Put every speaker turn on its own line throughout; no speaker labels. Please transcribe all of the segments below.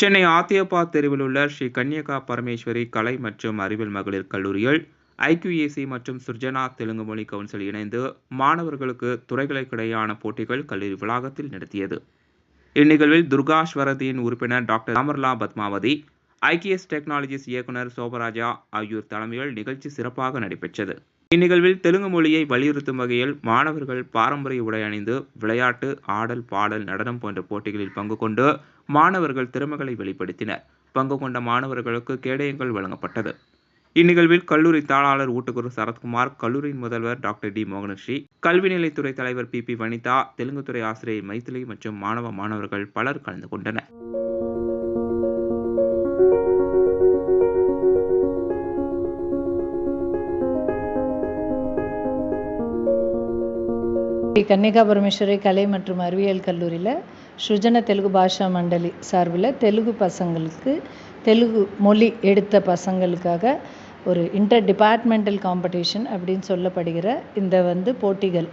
சென்னை ஆத்தியப்பா தெருவில் உள்ள ஸ்ரீ கன்யகா பரமேஸ்வரி கலை மற்றும் அறிவியல் மகளிர் கல்லூரியில் ஐக்யூஏசி மற்றும் சுர்ஜனா தெலுங்கு மொழி கவுன்சில் இணைந்து மாணவர்களுக்கு துறைகளுக்கிடையான போட்டிகள் கல்லூரி வளாகத்தில் நடத்தியது. இந்நிகழ்வில் துர்காஸ்வரதியின் உறுப்பினர் டாக்டர் அமர்லா பத்மாவதி ஐக்கியஸ் டெக்னாலஜிஸ் இயக்குனர் சோபராஜா ஆகியோர் தலைமையில் நிகழ்ச்சி சிறப்பாக நடைபெற்றது. இந்நிகழ்வில் தெலுங்கு மொழியை வலியுறுத்தும் வகையில் மாணவர்கள் பாரம்பரிய உடை அணிந்து விளையாட்டு ஆடல் பாடல் நடனம் போன்ற போட்டிகளில் பங்கு கொண்டு மாணவர்கள் திறமைகளை வெளிப்படுத்தினர். பங்கு கொண்ட மாணவர்களுக்கு கேடயங்கள் வழங்கப்பட்டது. இந்நிகழ்வில் கல்லூரி தாளாளர் ஊட்டுக்குரு சரத்குமார் கல்லூரியின் முதல்வர் டாக்டர் டி. மோகனஸ்ரீ கல்வி நிலைத்துறை தலைவர் பி. பி. வனிதா தெலுங்குத்துறை ஆசிரியர் மைத்திலி மற்றும் மாணவ மாணவர்கள் பலர் கலந்து கொண்டனர்.
கன்னிகா பரமேஸ்வரி கலை மற்றும் அறிவியல் கல்லூரியில் சுஜன தெலுங்கு பாஷா மண்டலி சார்பில் தெலுங்கு பசங்களுக்கு தெலுங்கு மொழி எடுத்த பசங்களுக்காக ஒரு இன்டர் டிபார்ட்மெண்டல் காம்படிஷன் அப்படின்னு சொல்லப்படுகிற இந்த வந்து போட்டிகள்.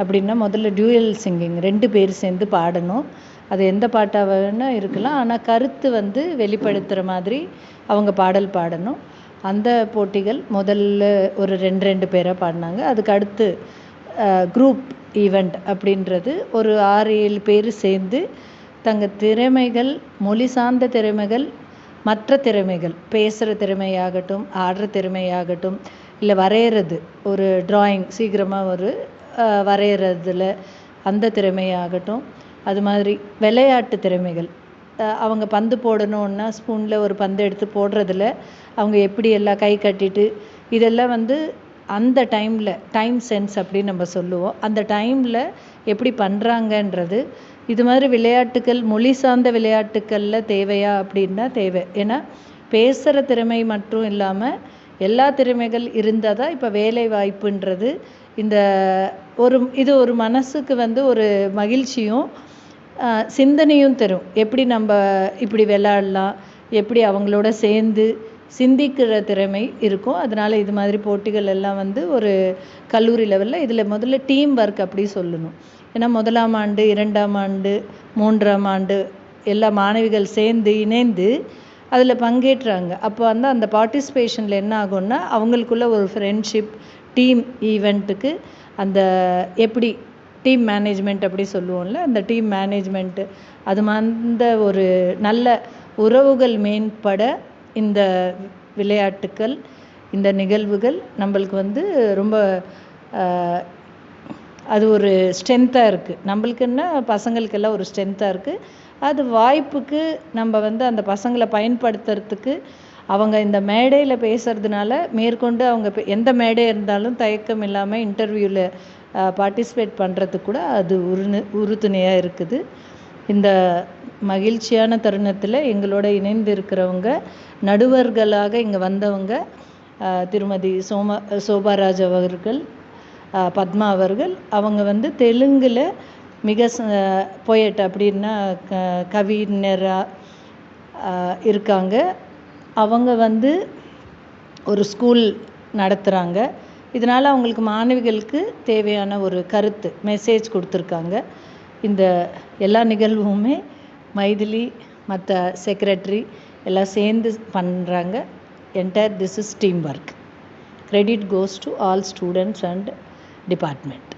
அப்படின்னா முதல்ல டியூயல் சிங்கிங் ரெண்டு பேர் சேர்ந்து பாடணும். அது எந்த பாட்டாக வேணால் இருக்கலாம். ஆனால் கருத்து வந்து வெளிப்படுத்துகிற மாதிரி அவங்க பாடல் பாடணும். அந்த போட்டிகள் முதல்ல ஒரு ரெண்டு ரெண்டு பேராக பாடினாங்க. அதுக்கு அடுத்து குரூப் ஈவெண்ட் அப்படின்றது ஒரு ஆறு ஏழு பேர் சேர்ந்து தங்கள் திறமைகள் மொழி சார்ந்த திறமைகள் மற்ற திறமைகள் பேசுகிற திறமையாகட்டும் ஆடுற திறமையாகட்டும் இல்லை வரைகிறது ஒரு ட்ராயிங் சீக்கிரமாக ஒரு வரைகிறதுல அந்த திறமையாகட்டும் அது மாதிரி விளையாட்டு திறமைகள். அவங்க பந்து போடணுன்னா ஸ்பூனில் ஒரு பந்து எடுத்து போடுறதுல அவங்க எப்படி எல்லாம் கை கட்டிட்டு இதெல்லாம் வந்து அந்த டைமில் டைம் சென்ஸ் அப்படின்னு நம்ம சொல்லுவோம். அந்த டைமில் எப்படி பண்ணுறாங்கன்றது இது மாதிரி விளையாட்டுக்கள் மொழி சார்ந்த விளையாட்டுக்களில் தேவையா அப்படின்னா தேவை. ஏன்னா பேசுகிற திறமை மட்டும் இல்லாமல் எல்லா திறமைகள் இருந்தால் தான் இப்போ வேலை வாய்ப்புன்றது இந்த ஒரு இது ஒரு மனசுக்கு வந்து ஒரு மகிழ்ச்சியும் சிந்தனையும் தரும். எப்படி நம்ம இப்படி விளாட்லாம் எப்படி அவங்களோட சேர்ந்து சிந்திக்கிற திறமை இருக்கும். அதனால் இது மாதிரி போட்டிகள் எல்லாம் வந்து ஒரு கல்லூரி லெவலில் இதில் முதல்ல டீம் ஒர்க் அப்படி சொல்லணும். ஏன்னா முதலாம் ஆண்டு இரண்டாம் ஆண்டு மூன்றாம் ஆண்டு எல்லா மாணவிகள் சேர்ந்து இணைந்து அதில் பங்கேற்றாங்க. அப்போ வந்து அந்த பார்ட்டிசிபேஷனில் என்ன ஆகும்னா அவங்களுக்குள்ள ஒரு ஃப்ரெண்ட்ஷிப் டீம் ஈவெண்ட்டுக்கு அந்த எப்படி டீம் மேனேஜ்மெண்ட் அப்படி சொல்லுவோம்ல அந்த டீம் மேனேஜ்மெண்ட்டு அது அந்த ஒரு நல்ல உறவுகள் மேம்பட இந்த விளையாட்டுக்கள் இந்த நிகழ்வுகள் நம்மளுக்கு வந்து ரொம்ப அது ஒரு ஸ்ட்ரென்த்தாக இருக்குது நம்மளுக்குன்னா பசங்களுக்கெல்லாம் ஒரு ஸ்ட்ரென்த்தாக இருக்குது அது வாய்ப்புக்கு நம்ம வந்து அந்த பசங்களை பயன்படுத்துறதுக்கு அவங்க இந்த மேடையில் பேசுகிறதுனால மேற்கொண்டு அவங்க எந்த மேடை இருந்தாலும் தயக்கம் இல்லாமல் இன்டர்வியூவில் பார்ட்டிசிபேட் பண்ணுறதுக்கு கூட அது உரு உறுதுணையாக இருக்குது. இந்த மகிழ்ச்சியான தருணத்தில் எங்களோட இணைந்து இருக்கிறவங்க நடுவர்களாக இங்கே வந்தவங்க திருமதி சோமா சோபாராஜ் அவர்கள் பத்மா அவர்கள் அவங்க வந்து தெலுங்கில் மிக பொயட் அப்படின்னா க கவிஞராக இருக்காங்க. அவங்க வந்து ஒரு ஸ்கூல் நடத்துகிறாங்க இதனால் அவங்களுக்கு மாணவிகளுக்கு தேவையான ஒரு கருத்து மெசேஜ் கொடுத்துருக்காங்க. இந்த எல்லா நிகழ்வுமே மைதிலி மற்ற செக்ரட்டரி எல்லாம் சேர்ந்து பண்ணுறாங்க entire this is team work credit goes to all students and department